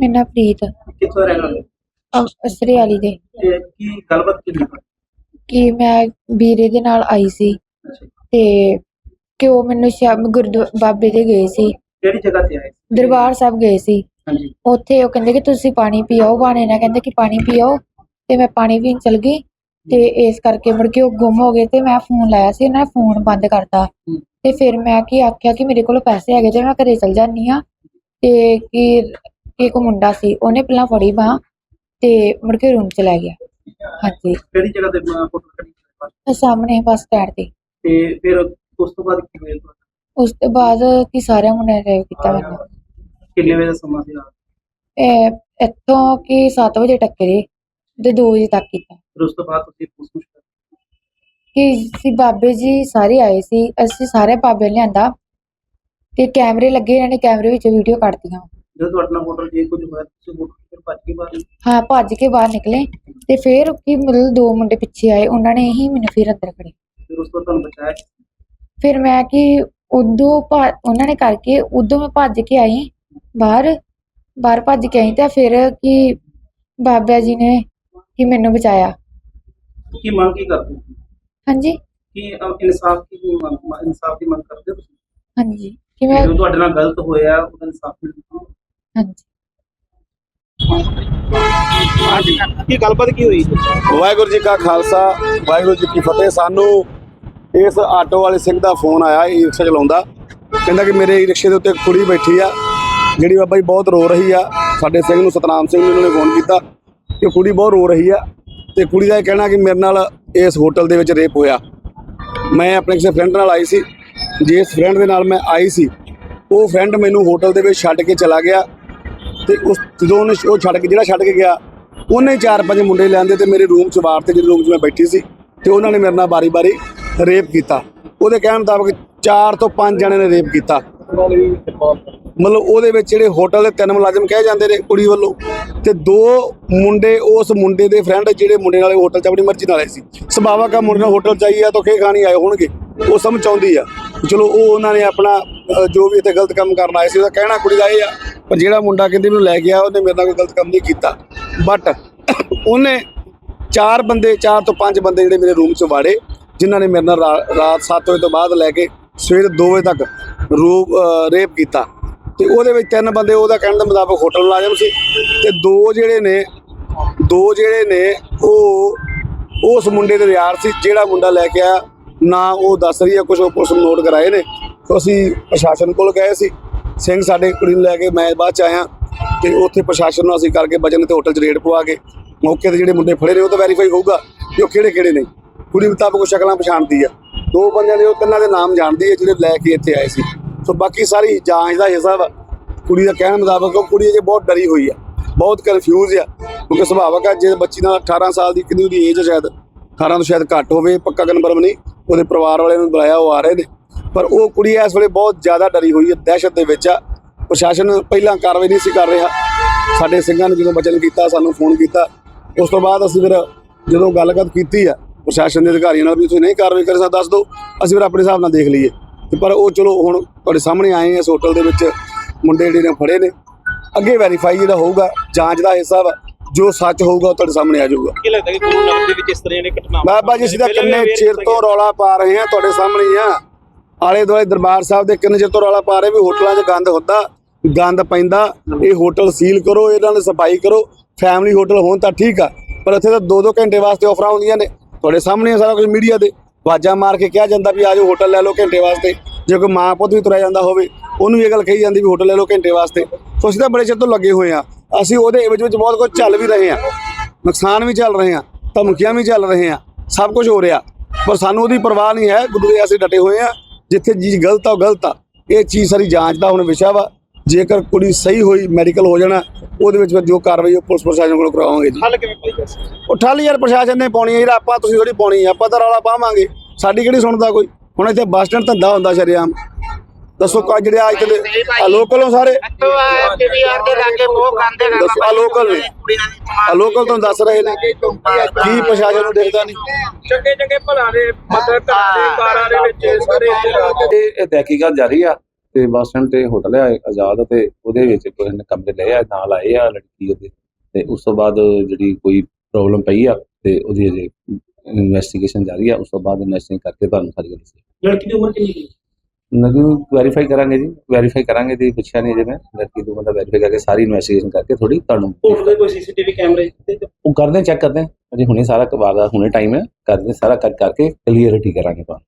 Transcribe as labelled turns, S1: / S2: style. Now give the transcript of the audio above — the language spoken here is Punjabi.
S1: ਮੇਰਾ ਨਾਂ ਪ੍ਰੀਤ।
S2: ਕਿੱਥੋਂ ਰਹਿਣ ਵਾਲੇ?
S1: ਅ- ਅਸਰੇ ਵਾਲੀ ਦੇ।
S2: ਤੇ ਕੀ ਗੱਲਬਾਤ ਕੀ ਹੋਈ?
S1: ਕਿ ਮੈਂ ਵੀਰੇ ਦੇ ਨਾਲ ਆਈ ਸੀ ਤੇ ਕਿ ਉਹ ਮੈਨੂੰ ਸ਼ਾਮ ਗੁਰਦੁਆਰਾ ਬਾਬੇ ਦੇ ਗਏ ਸੀ।
S2: ਕਿਹੜੀ ਜਗ੍ਹਾ ਤੇ ਆਏ?
S1: ਦਰਬਾਰ ਸਾਹਿਬ ਗਏ ਸੀ।
S2: ਹਾਂਜੀ।
S1: ਉੱਥੇ ਉਹ ਕਹਿੰਦੇ ਕਿ ਤੁਸੀਂ ਪਾਣੀ ਪੀਓ ਬਾਣੇ ਨਾਲ ਕਹਿੰਦੇ ਕਿ ਪਾਣੀ ਪੀਓ ਤੇ ਮੈਂ ਪਾਣੀ ਪੀਣ ਚਲ ਗਈ ਤੇ ਇਸ ਕਰਕੇ ਮੁੜ ਕੇ ਉਹ ਗੁੰਮ ਹੋ ਗਏ ਤੇ ਮੈਂ ਫੋਨ ਲਾਇਆ ਸੀ ਉਹਨਾਂ ਨੇ ਫੋਨ ਬੰਦ ਕਰਤਾ। ਤੇ ਫਿਰ ਮੈਂ ਕੀ ਆਖਿਆ ਕਿ ਮੇਰੇ ਕੋਲ ਪੈਸੇ ਹੈਗੇ ਤੇ ਮੈਂ ਘਰੇ ਚਲ ਜਾਂਦੀ ਆ ਤੇ ਕਿ ਇੱਕ ਮੁੰਡਾ ਸੀ ਉਹਨੇ ਪਹਿਲਾਂ ਫੜੀ ਬਾਂਹ ਤੇ ਮੁੜ ਕੇ ਰੂਮ ਚ ਲੈ ਗਿਆ। ਹਾਂਜੀ।
S2: ਕਿਹੜੀ ਜਗ੍ਹਾ ਤੇ ਫੋਟੋ ਕੱਢੀ
S1: ਸਾਹਮਣੇ ਬੱਸ ਸਟੈਂਡ ਤੇ।
S2: ਤੇ ਫਿਰ ਉਸ ਤੋਂ ਬਾਅਦ ਕੀ ਹੋਇਆ?
S1: ਉਸ ਤੋਂ ਬਾਅਦ ਕਿ ਸਾਰਿਆਂ ਮੁੰਡਿਆਂ ਨੇ ਰੇਪ ਕੀਤਾ। ਮੈਨੂੰ
S2: ਕਿੰਨੇ ਵਜੇ ਦਾ ਸਮਾਂ ਸੀ?
S1: ਇਹ ਇੱਥੋਂ ਕਿ 7 ਵਜੇ ਟੱਕਰੇ ਤੇ 2 ਵਜੇ ਤੱਕ ਕੀਤਾ।
S2: ਫਿਰ ਉਸ ਤੋਂ ਬਾਅਦ ਤੁਸੀਂ ਪੁੱਛ ਕਰ
S1: ਕਿ ਸੀ ਬਾਬੇ ਜੀ ਸਾਰੇ ਆਏ ਸੀ ਅਸੀਂ ਸਾਰੇ ਬਾਬੇ ਲਿਆਂਦਾ ਤੇ ਕੈਮਰੇ ਲੱਗੇ ਇਹਨਾਂ ਨੇ ਕੈਮਰੇ ਵਿੱਚ ਵੀਡੀਓ ਕੱਢਤੀਆਂ।
S2: ਜਦੋਂ ਤੁਹਾਡੇ ਨਾਲ ਹੋਟਲ ਜੇ ਕੁਝ ਹੋਇਆ ਤੁਸੀਂ ਹੋਟਲ ਫਿਰ ਭੱਜ ਕੇ ਬਾਹਰ
S1: ਹਾਂ ਭੱਜ ਕੇ ਬਾਹਰ ਨਿਕਲੇ ਤੇ ਫਿਰ ਕਿ ਮਤਲਬ ਦੋ ਮੁੰਡੇ ਪਿੱਛੇ ਆਏ ਉਹਨਾਂ ਨੇ ਹੀ ਮੈਨੂੰ ਫਿਰ ਅੰਦਰ ਖੜੇ
S2: ਫਿਰ ਉਸ ਤੋਂ ਤੁਹਾਨੂੰ ਬਚਾਇਆ
S1: ਫਿਰ ਮੈਂ ਕਿ ਉਦੋਂ ਉਹਨਾਂ ਨੇ ਕਰਕੇ ਉਦੋਂ ਮੈਂ ਭੱਜ ਕੇ ਆਈ ਬਾਹਰ ਬਾਹਰ ਭੱਜ ਕੇ ਆਈ ਤਾਂ ਫਿਰ ਕਿ ਬਾਬਾ ਜੀ ਨੇ ਕਿ ਮੈਨੂੰ ਬਚਾਇਆ।
S2: ਕੀ ਮੰਗ ਕੀ ਕਰਦੇ?
S1: ਹਾਂਜੀ।
S2: ਕੀ ਇਨਸਾਫ ਕੀ ਮੰਗ ਇਨਸਾਫ ਦੀ ਮੰਗ ਕਰਦੇ ਹੋ ਤੁਸੀਂ?
S1: ਹਾਂਜੀ ਕਿ ਮੈਂ
S2: ਜੋ ਤੁਹਾਡੇ ਨਾਲ ਗਲਤ ਹੋਇਆ ਉਹਦਾ ਇਨਸਾਫ ਮਿਲਣਾ
S1: ਹਾਂਜੀ।
S2: ਕੀ ਗੱਲਬਾਤ ਕੀ ਹੋਈ?
S3: ਵਾਹਿਗੁਰੂ ਜੀ ਕਾ ਖਾਲਸਾ ਵਾਹਿਗੁਰੂ ਜੀ ਕੀ ਫਤਿਹ। ਸਾਨੂੰ ਇਸ ਆਟੋ ਵਾਲੇ ਸਿੰਘ ਦਾ ਫੋਨ ਆਇਆ ਈ ਰਿਕਸ਼ਾ ਚਲਾਉਂਦਾ। ਕਹਿੰਦਾ ਕਿ ਮੇਰੇ ਰਿਕਸ਼ੇ ਦੇ ਉੱਤੇ ਇੱਕ ਕੁੜੀ ਬੈਠੀ ਆ ਜਿਹੜੀ ਬਾਬਾ ਜੀ ਬਹੁਤ ਰੋ ਰਹੀ ਆ। ਸਾਡੇ ਸਿੰਘ ਨੂੰ ਸਤਨਾਮ ਸਿੰਘ ਨੂੰ ਉਹਨਾਂ ਨੇ ਫੋਨ ਕੀਤਾ ਕਿ ਕੁੜੀ ਬਹੁਤ ਰੋ ਰਹੀ ਆ। ਤੇ ਕੁੜੀ ਦਾ ਇਹ ਕਹਿਣਾ ਕਿ ਮੇਰੇ ਨਾਲ ਇਸ ਹੋਟਲ ਦੇ ਵਿੱਚ ਰੇਪ ਹੋਇਆ। ਮੈਂ ਆਪਣੇ ਕਿਸੇ ਫਰੈਂਡ ਨਾਲ ਆਈ ਸੀ। ਜਿਸ ਫਰੈਂਡ ਦੇ ਨਾਲ ਮੈਂ ਆਈ ਸੀ ਉਹ ਫਰੈਂਡ ਮੈਨੂੰ ਹੋਟਲ ਦੇ ਵਿੱਚ ਛੱਡ ਕੇ ਚਲਾ ਗਿਆ। ਤੇ ਉਸ ਜਦੋਂ ਉਹਨੇ ਉਹ ਛੱਡ ਕੇ ਜਿਹੜਾ ਛੱਡ ਕੇ ਗਿਆ, ਉਹਨੇ ਚਾਰ ਪੰਜ ਮੁੰਡੇ ਲਿਆਂਦੇ ਤੇ ਮੇਰੇ ਰੂਮ 'ਚ ਵਾਰ ਤੇ ਜਿਹੜੇ ਰੂਮ 'ਚ ਮੈਂ ਬੈਠੀ ਸੀ ਤੇ ਉਹਨਾਂ ਨੇ ਮੇਰੇ ਨਾਲ ਬਾਰੀ-ਬਾਰੀ ਰੇਪ ਕੀਤਾ। ਉਹਦੇ ਕਹਿਣ ਮੁਤਾਬਕ ਚਾਰ ਤੋਂ ਪੰਜ ਜਣੇ ਨੇ ਰੇਪ ਕੀਤਾ। ਮਤਲਬ ਉਹਦੇ ਵਿੱਚ ਜਿਹੜੇ ਹੋਟਲ ਦੇ ਤਿੰਨ ਮੁਲਾਜ਼ਮ ਕਹੇ ਜਾਂਦੇ ਨੇ ਕੁੜੀ ਵੱਲੋਂ ਤੇ ਦੋ ਮੁੰਡੇ ਉਸ ਮੁੰਡੇ ਦੇ ਫਰੈਂਡ ਜਿਹੜੇ ਮੁੰਡੇ ਨਾਲ ਹੋਟਲ 'ਚ ਆਪਣੀ ਮਰਜ਼ੀ ਨਾਲ ਆਏ ਸੀ। ਸੁਭਾਵਕ ਆ, ਮੁੰਡੇ ਨਾਲ ਹੋਟਲ 'ਚ ਆਈ ਆ ਤਾਂ ਖੇ ਖਾਣੀ ਆਏ ਹੋਣਗੇ। ਉਹ ਸਮਝ ਆਉਂਦੀ ਆ। ਚਲੋ ਉਹ ਉਹਨਾਂ ਨੇ ਆਪਣਾ ਜੋ ਵੀ ਇੱਥੇ ਗਲਤ ਕੰਮ ਕਰਨ ਆਏ ਸੀ, ਉਹਦਾ ਕਹਿਣਾ ਕੁੜੀ ਦਾ ਇਹ ਆ ਪਰ ਜਿਹੜਾ ਮੁੰਡਾ ਕਹਿੰਦੀ ਨੂੰ ਲੈ ਗਿਆ ਉਹਨੇ ਮੇਰੇ ਨਾਲ ਕੋਈ ਗਲਤ ਕੰਮ ਨਹੀਂ ਕੀਤਾ। ਬਟ ਉਹਨੇ ਚਾਰ ਬੰਦੇ, ਚਾਰ ਤੋਂ ਪੰਜ ਬੰਦੇ ਜਿਹੜੇ ਮੇਰੇ ਰੂਮ 'ਚ ਵਾੜੇ, ਜਿਨ੍ਹਾਂ ਨੇ ਮੇਰੇ ਨਾਲ ਰਾਤ 7 ਵਜੇ ਤੋਂ ਬਾਅਦ ਲੈ ਕੇ ਸਵੇਰ 2 ਵਜੇ ਤੱਕ ਰੂਪ ਰੇਪ ਕੀਤਾ। ਤੇ ਉਹਦੇ ਵਿੱਚ ਤਿੰਨ ਬੰਦੇ ਉਹਦਾ ਕਹਿਣ ਦੇ ਮੁਤਾਬਕ ਹੋਟਲ ਮੁਲਾਜ਼ਮ ਸੀ ਤੇ ਦੋ ਜਿਹੜੇ ਨੇ, ਦੋ ਜਿਹੜੇ ਨੇ ਉਹ, ਉਸ ਮੁੰਡੇ ਦੇ ਯਾਰ ਸੀ, ਜਿਹੜਾ ਮੁੰਡਾ ਲੈ ਕੇ ਆਇਆ। ਨਾ ਉਹ ਦੱਸ ਰਹੀ ਹੈ ਕੁਝ ਉਹ ਪੁਲਿਸ ਨੂੰ ਨੋਟ ਕਰਾਏ ਨੇ। ਅਸੀਂ ਪ੍ਰਸ਼ਾਸਨ ਕੋਲ ਗਏ ਸੀ। ਸਿੰਘ ਸਾਡੇ ਕੁੜੀ ਨੂੰ ਲੈ ਕੇ ਮੈਂ ਬਾਅਦ ਚ ਆਇਆ ਤੇ ਉੱਥੇ ਪ੍ਰਸ਼ਾਸਨ ਨੂੰ ਅਸੀਂ ਕਰਕੇ ਬਜਨ ਤੇ ਹੋਟਲ 'ਚ ਰੇਡ ਪਵਾ ਕੇ ਮੌਕੇ ਤੇ ਜਿਹੜੇ ਮੁੰਡੇ ਫੜੇ ਨੇ ਉਹ ਤਾਂ ਵੈਰੀਫਾਈ ਹੋਊਗਾ ਕਿ ਉਹ ਕਿਹੜੇ ਕਿਹੜੇ ਨੇ। ਕੁੜੀ ਮੁਤਾਬਕ ਉਹ ਸ਼ਕਲਾਂ ਪਛਾਣਦੀ ਆ। ਦੋ ਬੰਦਿਆਂ ਦੇ ਉਹ ਤਿੰਨਾਂ ਦੇ ਨਾਮ ਜਾਣਦੀ ਹੈ ਜਿਹੜੇ ਲੈ ਕੇ ਇੱਥੇ ਆਏ ਸੀ। ਸੋ ਬਾਕੀ ਸਾਰੀ ਜਾਂਚ ਦਾ ਹਿੱਸਾ ਵਾ। ਕੁੜੀ ਦਾ ਕਹਿਣ ਮੁਤਾਬਕ ਉਹ ਕੁੜੀ ਅਜੇ ਬਹੁਤ ਡਰੀ ਹੋਈ ਆ। ਬਹੁਤ ਕਨਫਿਊਜ਼ ਆ। ਕਿਉਂਕਿ ਸੁਭਾਵਕ ਆ, ਜੇ ਬੱਚੀ ਨਾਲ 18 ਸਾਲ ਦੀ ਕਿੰਨੀ ਉਹਦੀ ਏਜ ਸ਼ਾਇਦ 18 ਤੋਂ ਸ਼ਾਇਦ ਘੱਟ ਹੋਵੇ, ਪੱਕਾ ਕਨਫਰਮ ਨਹੀਂ। ਉਹਦੇ ਪਰਿਵਾਰ ਵਾਲਿਆਂ ਨੂੰ ਬੁਲਾਇਆ, ਉਹ ਆ ਰਹੇ ਨੇ। ਪਰ ਉਹ ਕੁੜੀ ਇਸ ਵੇਲੇ ਬਹੁਤ ਜ਼ਿਆਦਾ ਡਰੀ ਹੋਈ ਹੈ। ਦਹਿਸ਼ਤ ਦੇ ਵਿੱਚ ਆ। ਪ੍ਰਸ਼ਾਸਨ ਪਹਿਲਾਂ ਕਾਰਵਾਈ ਨਹੀਂ ਸੀ ਕਰ ਰਿਹਾ। ਸਾਡੇ ਸਿੰਘਾਂ ਨੇ ਜਦੋਂ ਬਚਨ ਕੀਤਾ ਸਾਨੂੰ ਫੋਨ ਕੀਤਾ ਉਸ ਤੋਂ ਬਾਅਦ ਅਸੀਂ ਫਿਰ ਜਦੋਂ ਗੱਲਬਾਤ ਕੀਤੀ ਆ ਪ੍ਰਸ਼ਾਸਨ ਦੇ ਅਧਿਕਾਰੀਆਂ ਨਾਲ ਵੀ ਤੁਸੀਂ ਨਹੀਂ ਕਾਰਵਾਈ ਕਰ ਸਕਦੇ ਦੱਸ ਦਿਓ। ਅਸੀਂ ਫਿਰ ਆਪਣੇ ਹਿਸਾਬ ਨਾਲ ਦੇਖ ਲਈਏ। ਤੇ ਪਰ ਉਹ ਚਲੋ ਹੁਣ ਤੁਹਾਡੇ ਸਾਹਮਣੇ ਆਏ ਆ ਇਸ ਹੋਟਲ ਦੇ ਵਿੱਚ। ਮੁੰਡੇ ਜਿਹੜੇ ਨੇ ਫੜੇ ਨੇ। ਅੱਗੇ ਵੈਰੀਫਾਈ ਜਿਹੜਾ ਹੋਊਗਾ ਜਾਂਚ ਦਾ ਹਿੱਸਾ ਵਾ। ਜੋ ਸੱਚ ਹੋਊਗਾ ਉਹ ਤੁਹਾਡੇ ਸਾਹਮਣੇ ਆ ਜਾਊਗਾ।
S2: ਕੀ ਲੱਗਦਾ ਕਿ ਗੁਰੂ ਦੇ ਵਿੱਚ ਇਸ ਤਰ੍ਹਾਂ ਦੀਆਂ ਘਟਨਾਵਾਂ
S3: ਬਾਬਾ ਜੀ ਸਿੱਧਾ ਕਿੰਨੇ ਚਿਰ ਤੋਂ ਰੌਲਾ ਪਾ ਰਹੇ ਆ ਤੁਹਾਡੇ ਸਾਹਮਣੇ ਆ। ਆਲੇ ਦੁਆਲੇ ਦਰਬਾਰ ਸਾਹਿਬ ਦੇ ਕਿੰਨੇ ਚਿਰ ਤੋਂ ਰੌਲਾ ਪਾ ਰਹੇ ਵੀ ਹੋਟਲਾਂ 'ਚ ਗੰਦ ਹੁੰਦਾ, ਗੰਦ ਪੈਂਦਾ, ਇਹ ਹੋਟਲ ਸੀਲ ਕਰੋ, ਇਹਨਾਂ ਨੇ ਸਫ਼ਾਈ ਕਰੋ ਫੈਮਿਲੀ ਹੋਟਲ ਹੋਣ ਤਾਂ ਠੀਕ ਆ, ਪਰ ਇੱਥੇ ਤਾਂ 2-2 ਘੰਟੇ ਵਾਸਤੇ ਆਫਰਾਂ ਆਉਂਦੀਆਂ ਨੇ, ਤੁਹਾਡੇ ਸਾਹਮਣੇ ਆ ਸਾਰਾ ਕੁਝ ਮੀਡੀਆ ਦੇ ਵਾਜਾਂ ਮਾਰ ਕੇ ਕਿਹਾ ਜਾਂਦਾ ਵੀ ਆਜੋ ਹੋਟਲ ਲੈ ਲਓ ਘੰਟੇ ਵਾਸਤੇ, ਜੇ ਕੋਈ ਮਾਂ ਪੁੱਤ ਵੀ ਤੁਰਿਆ ਜਾਂਦਾ ਹੋਵੇ, ਉਹਨੂੰ ਇਹ ਗੱਲ ਕਹੀ ਜਾਂਦੀ ਵੀ ਹੋਟਲ ਲੈ ਲਓ ਘੰਟੇ ਵਾਸਤੇ ਸੋ ਅਸੀਂ ਤਾਂ ਬੜੇ ਚਿਰ ਤੋਂ ਲੱਗੇ ਹੋਏ ਆ, ਅਸੀਂ ਉਹਦੇ ਵਿੱਚ ਵਿੱਚ ਬਹੁਤ ਕੁਝ ਚੱਲ ਵੀ ਰਹੇ ਆ, ਨੁਕਸਾਨ ਵੀ ਚੱਲ ਰਹੇ ਆ, ਧਮਕੀਆਂ ਵੀ ਚੱਲ ਰਹੇ ਆ ਸਭ ਕੁਝ ਹੋ ਰਿਹਾ, ਪਰ ਸਾਨੂੰ ਉਹਦੀ ਪਰਵਾਹ ਨਹੀਂ ਹੈ, ਗੁਰੂ ਦੇ ਅਸੀਂ ਡਟੇ ਹੋਏ ਆ ਜਿੱਥੇ ਚੀਜ਼ ਗਲਤ ਆ ਉਹ ਗਲਤ ਆ। ਇਹ ਚੀਜ਼ ਸਾਰੀ ਜਾਂਚ ਦਾ ਹੁਣ ਵਿਸ਼ਾ ਵਾ। ਜੇਕਰ ਕੁੜੀ ਸਹੀ ਹੋਈ ਮੈਡੀਕਲ ਹੋ ਜਾਣਾ ਉਹਦੇ ਵਿੱਚ ਫਿਰ ਜੋ ਕਾਰਵਾਈ ਉਹ ਪੁਲਿਸ ਪ੍ਰਸ਼ਾਸਨ ਕੋਲ ਕਰਾਵਾਂਗੇ ਜੀ।
S2: ਹੱਲ ਕਿਵੇਂ ਪਾਈ ਜਾ ਸਕਦਾ
S3: ਉਹ ਠੱਲ ਯਾਰ ਪ੍ਰਸ਼ਾਸਨ ਨੇ ਪਾਉਣੀ ਹੈ ਯਾਰ ਆਪਾਂ ਤੁਸੀਂ ਥੋੜੀ ਪਾਉਣੀ ਹੈ ਆਪਾਂ ਤਾਂ ਰੌਲਾ ਪਾਵਾਂਗੇ। ਸਾਡੀ ਕਿਹੜੀ ਸੁਣਦਾ ਕੋਈ? ਹੁਣ ਇੱਥੇ ਬੱਸ ਸਟੈਂਡ ਧੰਦਾ ਹੁੰਦਾ ਸ਼ਰੇਆਮ। ਦੱਸੋ ਕਾ ਜਿਹੜੇ ਅੱਜ ਦੇ ਲੋਕਲ ਹੋ ਸਾਰੇ?
S4: ਪੀਵੀਆਰ ਦੇ ਲਾਗੇ ਉਹ ਖਾਂਦੇ ਨੇ
S3: ਦੱਸੋ ਆ ਲੋਕਲ ਨੇ? ਆ ਲੋਕਲ ਤੋਂ ਦੱਸ ਰਹੇ ਨੇ? ਕੀ ਪ੍ਰਸ਼ਾਸਨ ਨੂੰ ਦੇਖਦਾ ਨਹੀਂ?
S2: ਚੰਗੇ ਚੰਗੇ ਭਲਾ ਦੇ ਘਰਾਂ ਦੇ ਕਾਰਾਂ ਦੇ ਵਿੱਚ ਸਾਰੇ
S5: ਇਹ ਇਹ ਤਹਿਕੀਕਾਤ ਜਾਰੀ ਆ ਤੇ ਬੱਸ ਸਟੈਂਡ ਤੇ ਹੋਟਲ ਹੈ ਆਜ਼ਾਦ ਤੇ ਉਹਦੇ ਵਿੱਚ ਕੋਈ ਨੇ ਕਮਰੇ ਲਏ ਆ ਨਾਲ ਆਏ ਆ ਲੜਕੀ ਉਹਦੇ। ਤੇ ਉਸ ਤੋਂ ਬਾਅਦ ਜਿਹੜੀ ਕੋਈ ਪ੍ਰੋਬਲਮ ਪਈ ਆ ਤੇ ਉਹਦੀ ਅਜੇ ਇਨਵੈਸਟੀਗੇਸ਼ਨ ਜਾਰੀ ਆ ਉਸ ਤੋਂ ਬਾਅਦ ਇਨਵੈਸਟਿਗੇਸ਼ਨ ਕਰਕੇ ਤੁਹਾਨੂੰ ਸਾਰੀ ਗੱਲ ਦੱਸਾਂਗੇ
S2: ਲੜਕੀ ਦੀ ਉਮਰ ਕਿੰਨੀ ਹੈ?
S5: ਨਗੀ ਵੈਰੀਫਾਈ ਕਰਾਂਗੇ ਜੀ ਵੈਰੀਫਾਈ ਕਰਾਂਗੇ ਜੀ ਪੁੱਛਿਆ ਨਹੀਂ ਜੇ ਮੈਂ। ਲੜਕੀ ਤੋਂ ਬੰਦਾ ਵੈਰੀਫਾਈ ਕਰਕੇ ਸਾਰੀ ਇਨਵੈਸਟੀਗੇਸ਼ਨ ਕਰਕੇ ਥੋੜੀ ਤੁਹਾਨੂੰ
S2: ਹੋਟਲ ਦੇ ਕੋਈ ਸੀਸੀਟੀਵੀ ਕੈਮਰੇ ਤੇ
S5: ਉਹ ਕਰਦੇ ਚੈੱਕ ਕਰਦੇ। ਅਜੇ ਹੁਣੇ ਸਾਰਾ ਵਾਰਦਾ ਹੁਣੇ ਟਾਈਮ ਹੈ। ਕਰਦੇ ਸਾਰਾ ਕਰ ਕਰਕੇ ਕਲੀਅਰਿਟੀ ਕਰਾਂਗੇ ਤੁਹਾਨੂੰ